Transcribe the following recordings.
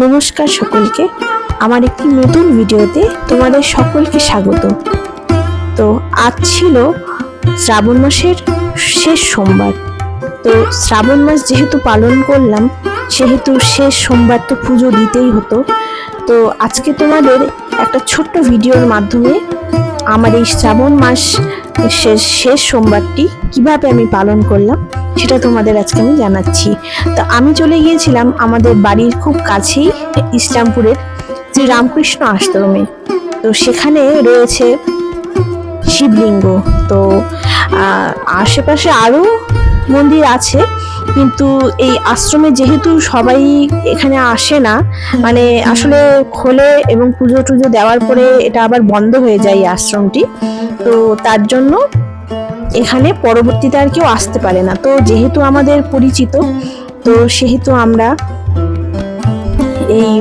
নমস্কার সকলকে। আমার একটি নতুন ভিডিওতে তোমাদের সকলকে স্বাগত। তো আজ ছিল শ্রাবণ মাসের শেষ সোমবার। তো শ্রাবণ মাস যেহেতু পালন করলাম, সেহেতু শেষ সোমবার তো পুজো দিতেই হতো। তো আজকে তোমাদের একটা ছোট্ট ভিডিওর মাধ্যমে আমার এই শ্রাবণ মাস শেষ শেষ সোমবারটি কীভাবে আমি পালন করলাম, সেটা তোমাদের আজকে আমি জানাচ্ছি। তো আমি চলে গিয়েছিলাম আমাদের বাড়ির খুব কাছেই ইসলামপুরের যে রামকৃষ্ণ আশ্রমে। তো সেখানে রয়েছে শিবলিঙ্গ। তো আশেপাশে আরও মন্দির আছে কিন্তু এই আশ্রমে যেহেতু সবাই এখানে আসে না মানে আসলে খোলে এবং পুজো টুজো দেওয়ার পরে এটা আবার বন্ধ হয়ে যায় এই আশ্রমটি। তো তার জন্য এখানে পরবর্তীতে আর কেউ আসতে পারে না। তো যেহেতু আমাদের পরিচিত, তো সেহেতু আমরা এই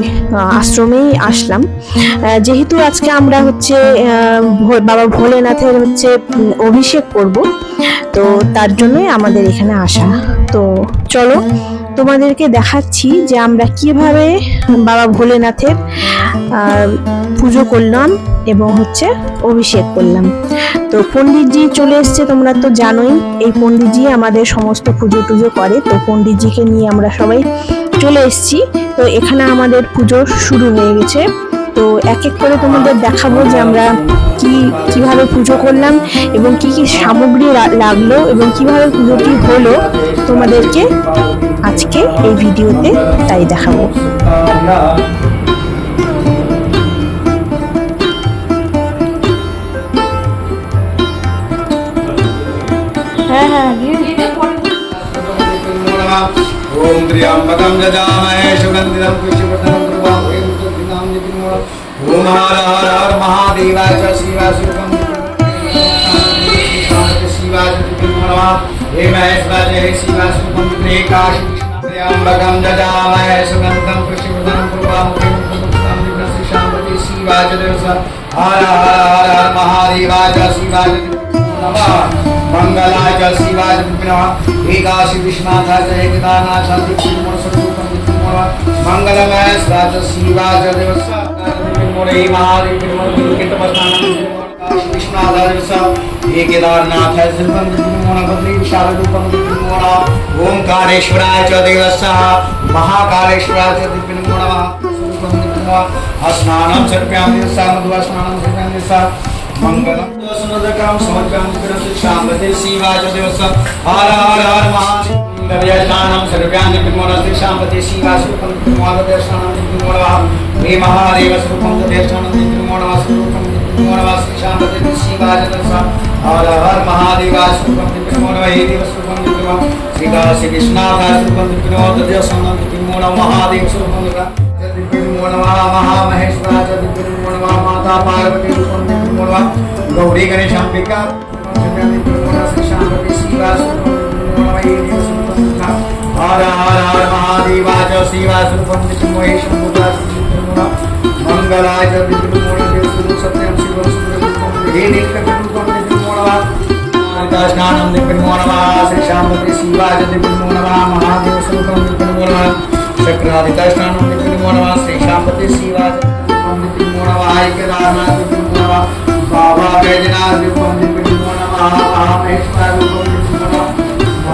আশ্রমেই আসলাম। যেহেতু আজকে আমরা হচ্ছে বাবা ভোলেনাথের হচ্ছে অভিষেক করব, তো তার জন্যই আমাদের এখানে আসা। তো চলো তোমাদেরকে দেখাচ্ছি যে আমরা কীভাবে বাবা ভোলেনাথের পুজো করলাম এবং হচ্ছে অভিষেক করলাম। তো পণ্ডিতজি চলে এসছে, তোমরা তো জানোই, এই পণ্ডিতজি আমাদের সমস্ত পুজো টুজো করে। তো পণ্ডিতজিকে নিয়ে আমরা সবাই চলে এসেছি। তো এখানে আমাদের পুজো শুরু হয়ে গেছে। তো এক এক করে তোমাদের দেখাবো যে আমরা কি কিভাবে পুজো করলাম এবং কি কি সামগ্রী লা- লাগলো এবং কিভাবে পুজোটি হলো তোমাদেরকে আজকে এই ভিডিওতে তাই দেখাবো হ্যাঁ হ্যাঁ ओम त्र्यंबकं यजामहे सुगन्धिं पुष्पवर्धनं कुर्वामहे नाम लेकिन ओम हर हर हर हे महेश्वर हे शिवासुकम प्रेकाशिभ्याम्बकं ददामहे सुगन्धं कृषिवृदनं कृपामुखिमुखमुक्तं विप्रशिषां प्रति शिवाजदेवस हर हर हर हर महादेवाय च मंगलाय च शिवाय एकाशी विश्वनाथाय जय गदानाथ सर्वमनसर्व मंगलमय स्वाद शिवाज दिवस मुरे महारी कृष्ण कृष्णाधार दिवस केदारनाथ है सिर्फम त्रिमोणपत्री विशाल रूपम त्रिमोण ओंकारेश्वराय च देवस्स महाकालेश्वराय च त्रिमोण स्वरूपम त्रिमोण स्नानं सर्प्यामि दिवसा मधुवा स्नानं सर्प्यामि दिवसा मंगलम दर्शनदकाम हर हर हर महादेव। तदयष्टानं सर्वान् निर्मोणशिक्षां पति शिवास्वरूपं निर्मोणदर्शनं निर्मोणवाहं हे महादेवस्वरूपं तदयष्टानं निर्मोणवास्वरूपं निर्मोणवाशिक्षां पति शिवाजनसा हर महादेवास्वरूपं गौरी गणेशाम्बिका निर्मोणशिक्षां पति शिवास्वरूपं हर हर हर महादेवाच श्रीवासुपंडित महेश मंगलाच सत्यम शिवम स्नानम दिव्यमो नमः श्री शांति शिवाच दिव्यमो नमः महादेव स्वरूपम दिव्यमो नमः चक्राधिका स्नानम दिव्यमो नमः श्री शांति शिवाच दिव्यमो नमः ऐकदानाथ दिव्यमो नमः बाबा वैजनाथ दिव्यमो नमः अहमेश्वर दिव्यमो नमः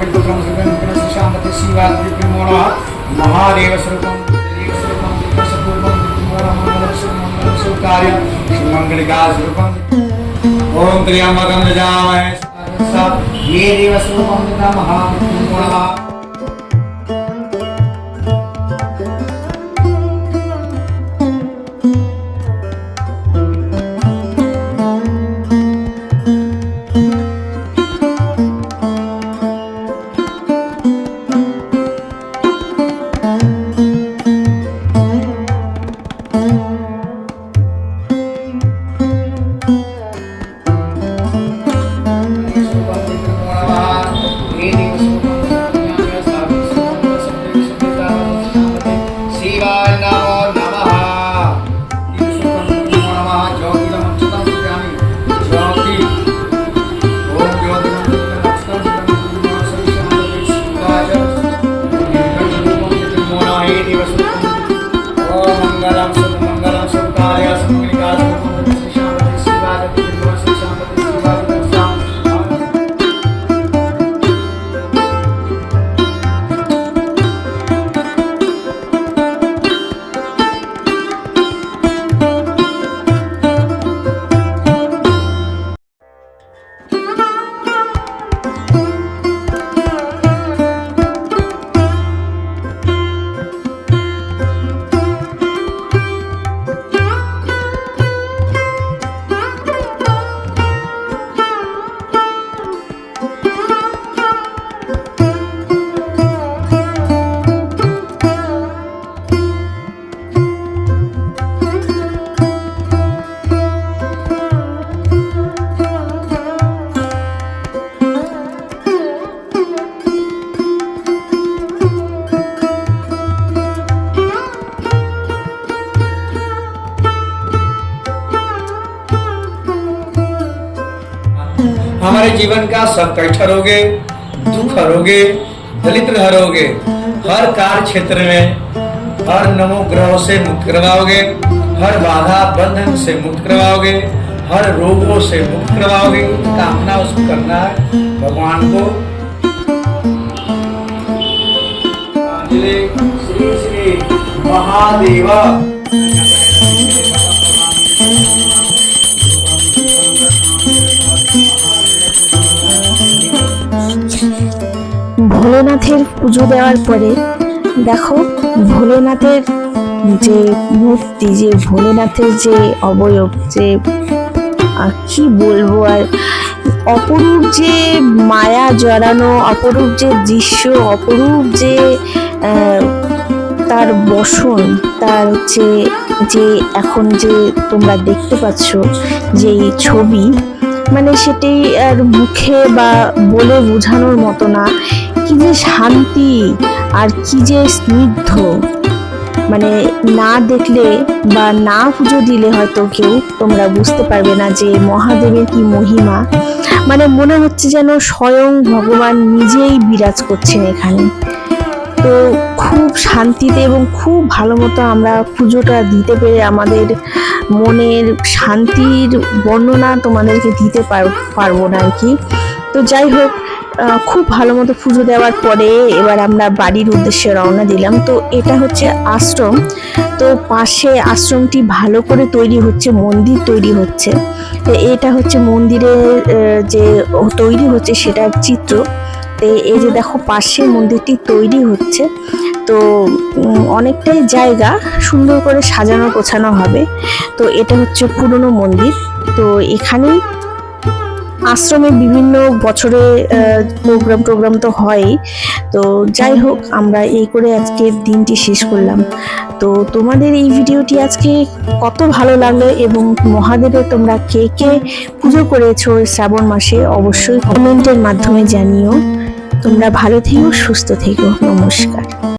ओम सुगन्धपुरशामति शिवाद्रिपिमोणः महादेवस्वरूपं देवस्वरूपं विप्रसपूर्वं कार्यं श्रीमङ्गलिकास्वरूपम् ॐ क्रियाम्बकं यजामहे ये I'm setengah हमारे जीवन का संकट हरोगे, दुख हरोगे, दलित हरोगे, हर कार्य क्षेत्र में, हर नमो ग्रहों से मुक्त करवाओगे, हर बाधा बंधन से मुक्त करवाओगे, हर रोगों से मुक्त करवाओगे कामना उसको करना है भगवान को। श्री श्री महादेवा। ভোলেনাথের পুজো দেওয়ার পরে দেখো ভোলেনাথের যে মূর্তি, যে ভোলেনাথের যে অবয়ব, যে কি বলব আর, অপরূপ যে মায়া জড়ানো, অপরূপ যে দৃশ্য, অপরূপ যে তার বসন, তার হচ্ছে যে এখন যে তোমরা দেখতে পাচ্ছ যে ছবি মানে সেটাই আর মুখে বা বলে বোঝানোর মতো না। কি যে শান্তি আর কি যে স্নিগ্ধ। মানে না দেখলে বা না পুজো দিলে হয়তো কেউ তোমরা বুঝতে পারবে না যে মহাদেবের কি মহিমা। মানে মনে হচ্ছে যেন স্বয়ং ভগবান নিজেই বিরাজ করছেন এখানে। তো খুব শান্তিতে এবং খুব ভালো মতো আমরা পুজোটা দিতে পেরে আমাদের মনের শান্তির বর্ণনা তোমাদেরকে দিতে পার- পারব না আর কি। তো যাই হোক খুব ভালো মতো পুজো দেওয়ার পরে এবার আমরা বাড়ির উদ্দেশ্যে রওনা দিলাম। তো এটা হচ্ছে আশ্রম। তো পাশে আশ্রমটি ভালো করে তৈরি হচ্ছে, মন্দির তৈরি হচ্ছে। তো এটা হচ্ছে মন্দিরের যে তৈরি হচ্ছে সেটার চিত্র। এই যে দেখো পাশে মন্দিরটি তৈরি হচ্ছে। তো অনেকটাই জায়গা সুন্দর করে সাজানো গোছানো হবে। তো এটা হচ্ছে পুরনো মন্দির। তো এখানেই আশ্রমে বিভিন্ন বছরে প্রোগ্রাম টোগ্রাম তো হয়ই। তো যাই হোক, আমরা এই করে আজকের দিনটি শেষ করলাম। তো তোমাদের এই ভিডিওটি আজকে কত ভালো লাগল এবং মহাদেবের তোমরা কে কে পুজো করেছ শ্রাবণ মাসে অবশ্যই কমেন্টের মাধ্যমে জানিও। তোমরা ভালো থেকো, সুস্থ থেকো। নমস্কার।